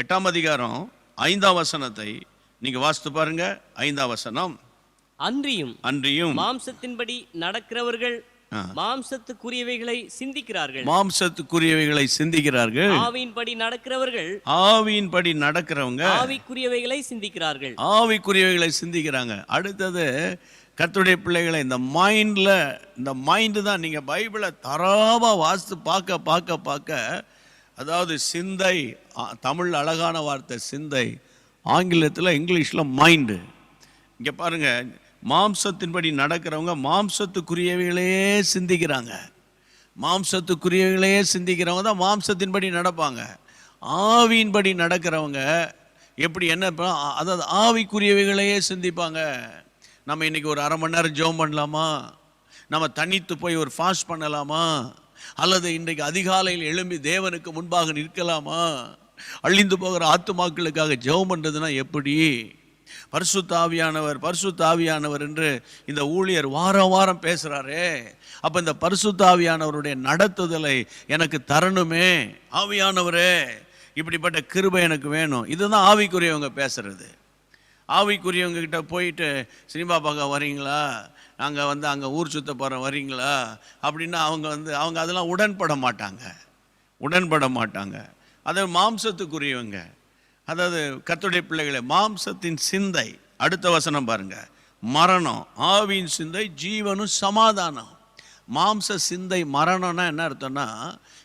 எட்டாம் அதிகாரம் ஐந்தாம் வசனத்தை நீங்க வாசித்து பாருங்க. ஐந்தாம் வசனம். அன்றியும் அன்றியும் மாம்சத்தின்படி நடக்கிறவர்கள். மாம்சத்துக்குரியவைகளை சிந்திக்கிறார்கள். மாம்சத்துக்குரியவைகளை சிந்திக்கிறார்கள். ஆவியின்படி நடக்கிறவர்கள் ஆவியின்படி நடக்கிறவங்க ஆவிக்குரியவைகளை சிந்திக்கிறார்கள். ஆவிக்குரியவைகளை சிந்திக்கிறாங்க. அடுத்தது கர்த்தருடைய பிள்ளைகளை இந்த மைண்டில் இந்த மைண்டு தான் நீங்கள் பைபிளை தராவாக வாசித்து பார்க்க பார்க்க பார்க்க அதாவது சிந்தை தமிழ் அழகான வார்த்தை சிந்தை. ஆங்கிலத்தில் இங்கிலீஷில் மைண்டு இங்கே பாருங்க மாம்சத்தின்படி நடக்கிறவங்க மாம்சத்துக்குரியவைகளையே சிந்திக்கிறாங்க. மாம்சத்துக்குரியவைகளையே சிந்திக்கிறவங்க தான் மாம்சத்தின்படி நடப்பாங்க. ஆவியின்படி நடக்கிறவங்க எப்படி என்ன அதாவது ஆவிக்குரியவைகளையே சிந்திப்பாங்க. நம்ம இன்னைக்கு ஒரு அரை மணி நேரம் ஜோம் பண்ணலாமா? நம்ம தனித்து போய் ஒரு ஃபாஸ்ட் பண்ணலாமா? அல்லது இன்றைக்கு அதிகாலையில் எழும்பி தேவனுக்கு முன்பாக நிற்கலாமா? அழிந்து போகிற ஆத்துமாக்களுக்காக ஜெபம் பண்ணுறதுனா எப்படி? பரிசுத்தாவியானவர் பரிசுத்தாவியானவர் என்று இந்த ஊழியர் வாரம் வாரம் பேசுகிறாரே அப்போ இந்த பரிசுத்தாவியானவருடைய நடத்துதலை எனக்கு தரணுமே. ஆவியானவரே இப்படிப்பட்ட கிருபை எனக்கு வேணும். இதுதான் ஆவிக்குரியவங்க பேசுறது. ஆவிக்குரியவங்க கிட்ட போயிட்டு சினிமா பார்க்க வரீங்களா? நாங்கள் வந்து அங்கே ஊர் சுத்த போகிறோம் வரீங்களா? அப்படின்னா அவங்க வந்து அவங்க அதெல்லாம் உடன்பட மாட்டாங்க. உடன்பட மாட்டாங்க. அது மாம்சத்துக்குரியவங்க. அதாவது கத்துடைய பிள்ளைகளை மாம்சத்தின் சிந்தை. அடுத்த வசனம் பாருங்கள் மரணம். ஆவியின் சிந்தை ஜீவனும் சமாதானம். மாம்ச சிந்தை மரணம்னா என்ன அர்த்தம்னா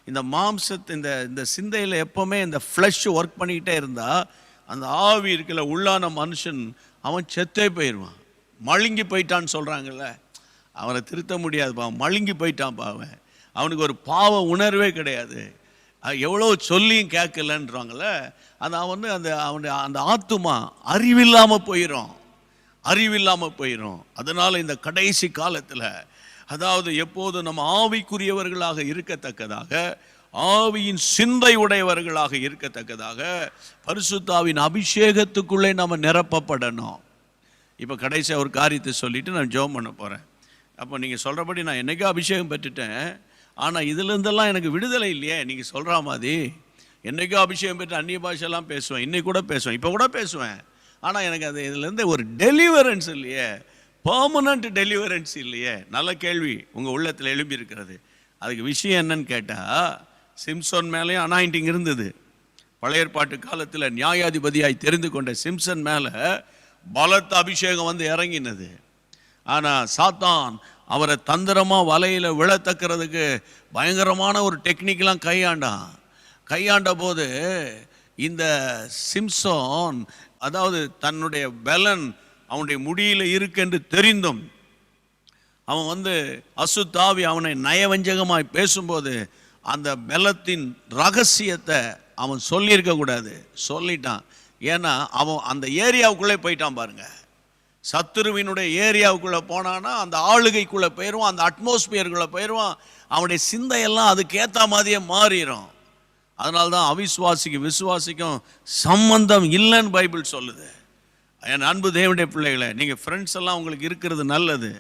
இந்த மாம்சத்து இந்த இந்த சிந்தையில் எப்போவுமே இந்த ஃப்ளஷ் ஒர்க் பண்ணிக்கிட்டே இருந்தால் அந்த ஆவி இருக்கிற உள்ளான மனுஷன் அவன் செத்தே போயிடுவான் மழுங்கி போயிட்டான்னு சொல்கிறாங்கல்ல அவனை திருத்த முடியாதுப்பா மழுங்கி போயிட்டான்ப்பா அவன். அவனுக்கு ஒரு பாவ உணர்வே கிடையாது. அது எவ்வளோ சொல்லியும் கேட்கலன்றாங்கல்ல அது அவன் வந்து அந்த அவனுடைய அந்த ஆத்துமா அறிவில்லாமல் போயிடும் அறிவில்லாமல் போயிடும் அதனால் இந்த கடைசி காலத்தில் அதாவது எப்போது நம்ம ஆவிக்குரியவர்களாக இருக்கத்தக்கதாக ஆவியின் சிந்தை உடையவர்களாக இருக்கத்தக்கதாக பரிசுத்தாவின் அபிஷேகத்துக்குள்ளே நம்ம நிரப்பப்படணும். இப்போ கடைசியாக ஒரு காரியத்தை சொல்லிட்டு நான் ஜோம் பண்ண போகிறேன் அப்போ நீங்கள் சொல்கிறபடி நான் என்றைக்கோ அபிஷேகம் பெற்றுட்டேன். ஆனால் இதுலேருந்தெல்லாம் எனக்கு விடுதலை இல்லையே நீங்கள் சொல்கிற மாதிரி. என்னைக்கோ அபிஷேகம் பெற்று அந்நிய பாஷெல்லாம் பேசுவேன் இன்றைக்கி கூட பேசுவேன் இப்போ கூட பேசுவேன். ஆனால் எனக்கு அது இதுலேருந்து ஒரு டெலிவரன்ஸ் இல்லையே பர்மனண்ட் டெலிவரன்ஸ் இல்லையே. நல்ல கேள்வி உங்கள் உள்ளத்தில் எழும்பி இருக்கிறது அதுக்கு விஷயம் என்னன்னு கேட்டால் சிம்சோன் மேலேயும் அனாயிண்டிங் இருந்தது. பழைய ஏற்பாட்டு காலத்தில் நியாயாதிபதியாய் தெரிந்து கொண்ட சிம்சன் மேலே பலத்த அபிஷேகம் வந்து இறங்கினது. ஆனால் சாத்தான் அவரை தந்திரமாக வலையில் விழத்தக்கிறதுக்கு பயங்கரமான ஒரு டெக்னிக்கெலாம் கையாண்டான். கையாண்ட போது இந்த சிம்சோன் அதாவது தன்னுடைய பலன் அவனுடைய முடியில் இருக்கென்று தெரிந்தும் அவன் வந்து அசுத்தாவி அவனை நயவஞ்சகமாய் பேசும்போது அந்த பலத்தின் ரகசியத்தை அவன் சொல்லியிருக்கக்கூடாது சொல்லிட்டான். ஏன்னா அவன் அந்த ஏரியாவுக்குள்ளே போயிட்டான் பாருங்க. சத்துருவினுடைய ஏரியாவுக்குள்ளே போனான்னா அந்த ஆளுகைக்குள்ளே போயிடுவான் அந்த அட்மாஸ்பியருக்குள்ளே போயிடுவான் அவனுடைய சிந்தையெல்லாம் அதுக்கேற்ற மாதிரியே மாறிடும் அதனால தான் விசுவாசிக்கும் சம்பந்தம் இல்லைன்னு பைபிள் சொல்லுது. என் அன்பு தேவனுடைய பிள்ளைகளை நீங்கள் ஃப்ரெண்ட்ஸ் எல்லாம் உங்களுக்கு இருக்கிறது நல்லது.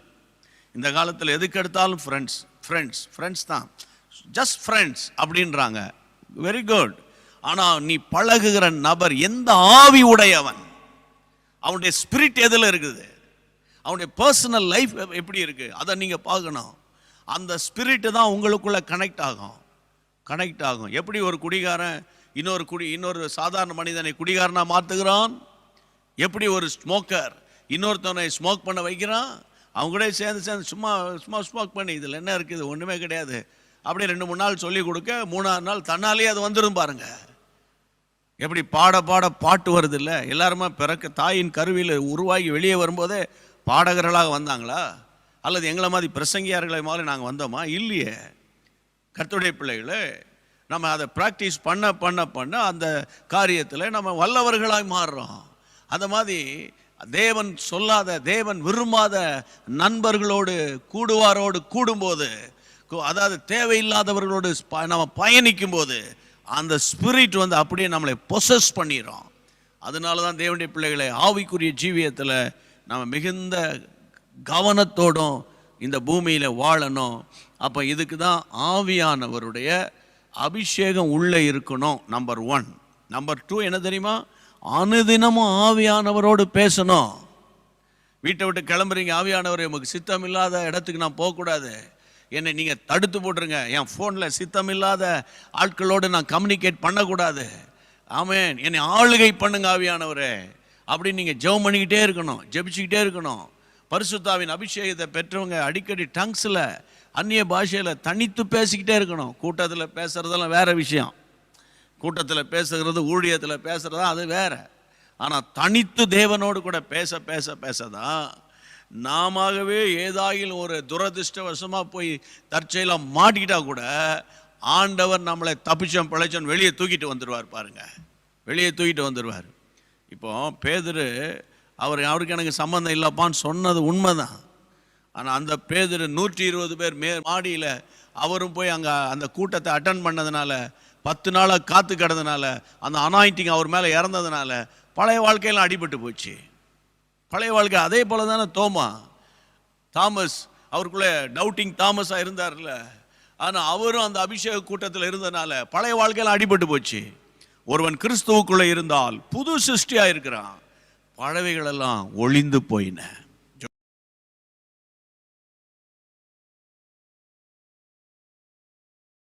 இந்த காலத்தில் எதுக்கு எடுத்தாலும் ஃப்ரெண்ட்ஸ் ஃப்ரெண்ட்ஸ் ஃப்ரெண்ட்ஸ் தான். ஜஸ்ட் ஃப்ரெண்ட்ஸ் அப்படின்றாங்க. வெரி குட் ஆனால் நீ பழகுகிற நபர் எந்த ஆவி உடையவன்? அவனுடைய ஸ்பிரிட் எதில் இருக்குது? அவனுடைய பர்சனல் லைஃப் எப்படி இருக்குது அதை நீங்கள் பார்க்கணும். அந்த ஸ்பிரிட்டு தான் உங்களுக்குள்ளே கனெக்ட் ஆகும். கனெக்ட் ஆகும். எப்படி ஒரு குடிகாரன் இன்னொரு குடி இன்னொரு சாதாரண மனிதனை குடிகாரனாக மாற்றுகிறான் எப்படி ஒரு ஸ்மோக்கர் இன்னொருத்தவனை ஸ்மோக் பண்ண வைக்கிறான்? அவங்க கூட சேர்ந்து சேர்ந்து சும்மா சும்மா ஸ்மோக் பண்ணி. இதில் என்ன இருக்குது? ஒன்றுமே கிடையாது. அப்படியே ரெண்டு மூணு நாள் சொல்லி கொடுக்க மூணாவது நாள் தன்னாலேயே அது வந்துடும் பாருங்கள் எப்படி பாட பாட பாட்டு வருது இல்லை எல்லாருமே பிறக்க தாயின் கருவியில் உருவாகி வெளியே வரும்போதே பாடகர்களாக வந்தாங்களா? அல்லது எங்களை மாதிரி பிரசங்கியார்களை மாதிரி நாங்கள் வந்தோமா? இல்லையே. கர்த்துடைய பிள்ளைகளே நம்ம அதை ப்ராக்டிஸ் பண்ண பண்ண பண்ண அந்த காரியத்தில் நம்ம வல்லவர்களாய் மாறுறோம். அந்த மாதிரி தேவன் சொல்லாத தேவன் விரும்பாத நண்பர்களோடு கூடுவாரோடு கூடும்போது அதாவது தேவையில்லாதவர்களோடு ப- நம்ம பயணிக்கும் போது அந்த ஸ்பிரிட் வந்து அப்படியே நம்மளை பொசஸ் பண்ணிடும் அதனால தான் தேவனுடைய பிள்ளைகளை ஆவிக்குரிய ஜீவியத்தில் நம்ம மிகுந்த கவனத்தோடும் இந்த பூமியில் வாழணும். அப்போ இதுக்கு தான் ஆவியானவருடைய அபிஷேகம் உள்ளே இருக்கணும் நம்பர் ஒன் நம்பர் டூ என்ன தெரியுமா? அனுதினமும் ஆவியானவரோடு பேசணும். வீட்டை விட்டு கிளம்புறீங்க ஆவியானவர் நமக்கு சித்தம் இல்லாத இடத்துக்கு நான் போகக்கூடாது. என்னை நீங்கள் தடுத்து போட்டுருங்க. என் ஃபோனில் சித்தம் இல்லாத ஆட்களோடு நான் கம்யூனிகேட் பண்ணக்கூடாது. ஆமேன். என்னை ஆளுகை பண்ணுங்க ஆவியானவரே. அப்படி நீங்கள் ஜெபம் பண்ணிக்கிட்டே இருக்கணும் ஜெபிச்சுக்கிட்டே இருக்கணும். பரிசுத்தாவின் அபிஷேகத்தை பெற்றவங்க அடிக்கடி டங்ஸில் அந்நிய பாஷையில் தனித்து பேசிக்கிட்டே இருக்கணும். கூட்டத்தில் பேசுகிறதெல்லாம் வேறு விஷயம். கூட்டத்தில் பேசுகிறது ஊழியத்தில் பேசுகிறதா அது வேற. ஆனால் தனித்து தேவனோடு கூட பேச பேச பேச தான் நாமவே ஏதாயிலும் ஒரு துரதிர்ஷ்டவசமாக போய் தற்செயலாக மாட்டிக்கிட்டால் கூட ஆண்டவர் நம்மளை தப்பிச்சோம் பிழைச்சோம் வெளியே தூக்கிட்டு வந்துடுவார் பாருங்க. வெளியே தூக்கிட்டு வந்துடுவார் இப்போ பேதுரு அவர் அவருக்கு எனக்கு சம்மந்தம் இல்லைப்பான்னு சொன்னது உண்மை தான் ஆனால் அந்த பேதர் நூற்றி இருபது பேர் மே மாடியில் அவரும் போய் அங்கே அந்த கூட்டத்தை அட்டன் பண்ணதுனால பத்து நாளாக காத்து கிடந்ததுனால அந்த அனாயிட்டிங் அவர் மேலே இறந்ததுனால பழைய வாழ்க்கையெல்லாம் அடிபட்டு போச்சு. பழைய வாழ்க்கை அதே போல தானே தோமா? தாமஸ் அவருக்குள்ளே டவுட்டிங் தாமஸாக இருந்தார்ல. ஆனால் அவரும் அந்த அபிஷேக கூட்டத்தில் இருந்தனால பழைய வாழ்க்கையில் அடிபட்டு போச்சு. ஒருவன் கிறிஸ்துவுக்குள்ளே இருந்தால் புது சிருஷ்டியாக இருக்கிறான் பழவைகளெல்லாம் ஒளிந்து போயின.